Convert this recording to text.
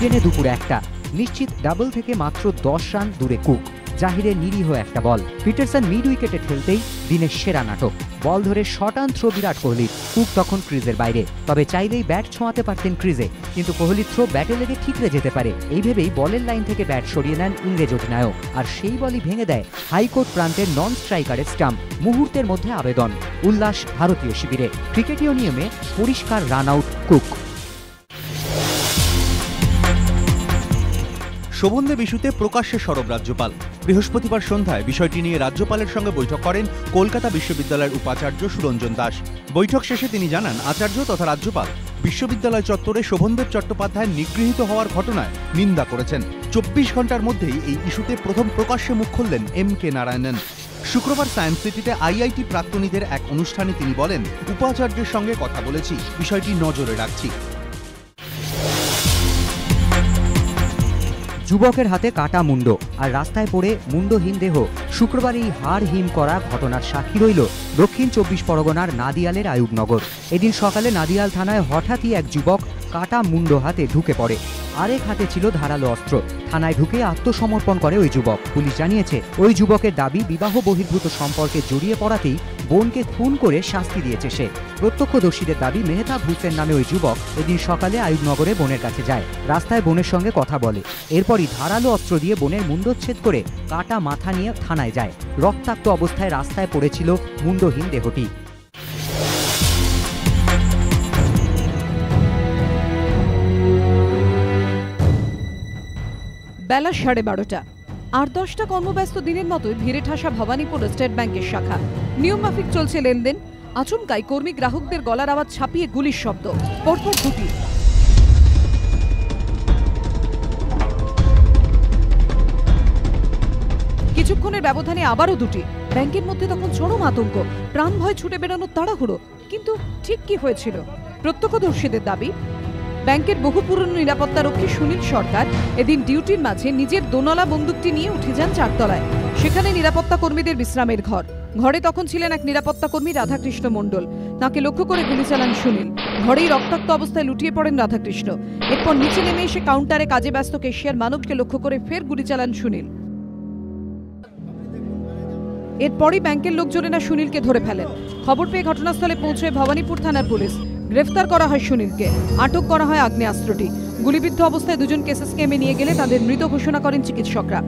ইডেনে দুপুর একটা। নিশ্চিত ডাবল থেকে মাত্র দশ রান দূরে কুক। জাহিরে নিরীহ একটা বল। পিটারসন মিড উইকেটে ঠেলতেই দিনের সেরা নাটক। বল ধরে শটান থ্রো বিরাট কোহলির কুক তখন ক্রিজের বাইরে। তবে চাইলেই ব্যাট ছোঁয়াতে পারতেন ক্রিজে। কিন্তু কোহলির থ্রো ব্যাটে লেগে ঠিকরে যেতে পারে। এই ভেবেই বলের লাইন থেকে ব্যাট সরিয়ে নেন ইংরেজ অধিনায়ক। আর সেই বলই ভেঙে দেয় হাইকোর্ট প্রান্তের নন স্ট্রাইকারের স্টাম্প মুহূর্তের মধ্যে আবেদন। উল্লাস ভারতীয় শিবিরে। ক্রিকেটীয় নিয়মে পরিষ্কার রান আউট কুক। শোভনদেব ইস্যুতে প্রকাশ্যে সরব রাজ্যপাল। বৃহস্পতিবার সন্ধ্যায় বিষয়টি নিয়ে রাজ্যপালের সঙ্গে বৈঠক করেন কলকাতা বিশ্ববিদ্যালয়ের উপাচার্য সুরঞ্জন দাস। বৈঠক শেষে তিনি জানান, আচার্য তথা রাজ্যপাল বিশ্ববিদ্যালয় চত্বরে শোভনদেব চট্টোপাধ্যায় নিগৃহীত হওয়ার ঘটনায় নিন্দা করেছেন। চব্বিশ ঘণ্টার মধ্যেই এই ইস্যুতে প্রথম প্রকাশ্যে মুখ খুললেন এম কে নারায়ণন। শুক্রবার সায়েন্স সিটিতে আইআইটি প্রাক্তনীদের এক অনুষ্ঠানে তিনি বলেন, উপাচার্যের সঙ্গে কথা বলেছি, বিষয়টি নজরে রাখছি। যুবকের হাতে কাটা মুন্ড আর রাস্তায় পড়ে মুন্ডহীন দেহ। শুক্রবার এই হাড় হিম করা ঘটনার সাক্ষী রইল দক্ষিণ চব্বিশ পরগনার নাদিয়ালের আয়ুবনগর। এদিন সকালে নাদিয়াল থানায় হঠাৎই এক যুবক কাটা মুন্ড হাতে ঢুকে পড়ে। আরেক হাতে ছিল ধারালো অস্ত্র। থানায় ঢুকে আত্মসমর্পণ করে ওই যুবক। পুলিশ জানিয়েছে, ওই যুবকের দাবি বিবাহ বহির্ভূত সম্পর্কে জড়িয়ে পড়াতেই বোনকে খুন করে শাস্তি দিয়েছে সে। প্রত্যক্ষদর্শীদের দাবি, মেহতাব হুসেন নামে ওই যুবক এদিন সকালে আয়ুবনগরে বোনের কাছে যায়। রাস্তায় বোনের সঙ্গে কথা বলে। এরপরই ধারালো অস্ত্র দিয়ে বোনের মুন্ডচ্ছেদ করে কাটা মাথা নিয়ে থানায় যায়। রক্তাক্ত অবস্থায় রাস্তায় পড়েছিল মুন্ডহীন দেহটি। বেলা সাড়ে বারোটা। আর দশটা কর্মব্যস্ত দিনের মতোই ভিড়ে ঠাসা ভবানীপুর স্টেট ব্যাংকের শাখা। নিয়মমাফিক চলছে লেনদেন। আচমকাই কর্মী গ্রাহকদের গলার আওয়াজ ছাপিয়ে গুলির শব্দ। পরপর দুটি কিছুক্ষণের ব্যবধানে আবারও দুটি। ব্যাংকের মধ্যে তখন চরম আতঙ্ক। প্রাণ ভয় ছুটে বেরোনোর তাড়াহুড়ো। কিন্তু ঠিক কি হয়েছিল? প্রত্যক্ষদর্শীদের দাবি ব্যাংকের বহু পুরনো নিরাপত্তারক্ষী সুনীল সরকার এদিন ডিউটির মাঝে নিজের দোনলা বন্দুকটি নিয়ে উঠে যান চারতলায়। সেখানে নিরাপত্তা কর্মীদের বিশ্রামের ঘর। ঘরে তখন ছিলেন এক নিরাপত্তা কর্মী রাধাকৃষ্ণ মণ্ডল। তাকে লক্ষ্য করে গুলি চালান সুনীল। ঘরেই রক্তাক্ত অবস্থায় লুটিয়ে পড়েন রাধাকৃষ্ণ। এরপর নিচে নেমে এসে কাউন্টারে কাজে ব্যস্ত কেশিয়ার মানবকে লক্ষ্য করে ফের গুলি চালান সুনীল। এরপরই ব্যাংকের লোকজনেরা সুনীলকে ধরে ফেলেন। খবর পেয়ে ঘটনাস্থলে পৌঁছয় ভবানীপুর থানার পুলিশ। গ্রেফতার করা হয় সুনীলকে। আটক করা হয় আগ্নেয়াস্ত্রটি। গুলিবিদ্ধ অবস্থায় দুজন কেসেস এমে নিয়ে গেলে তাদের মৃত ঘোষণা করেন চিকিৎসকরা।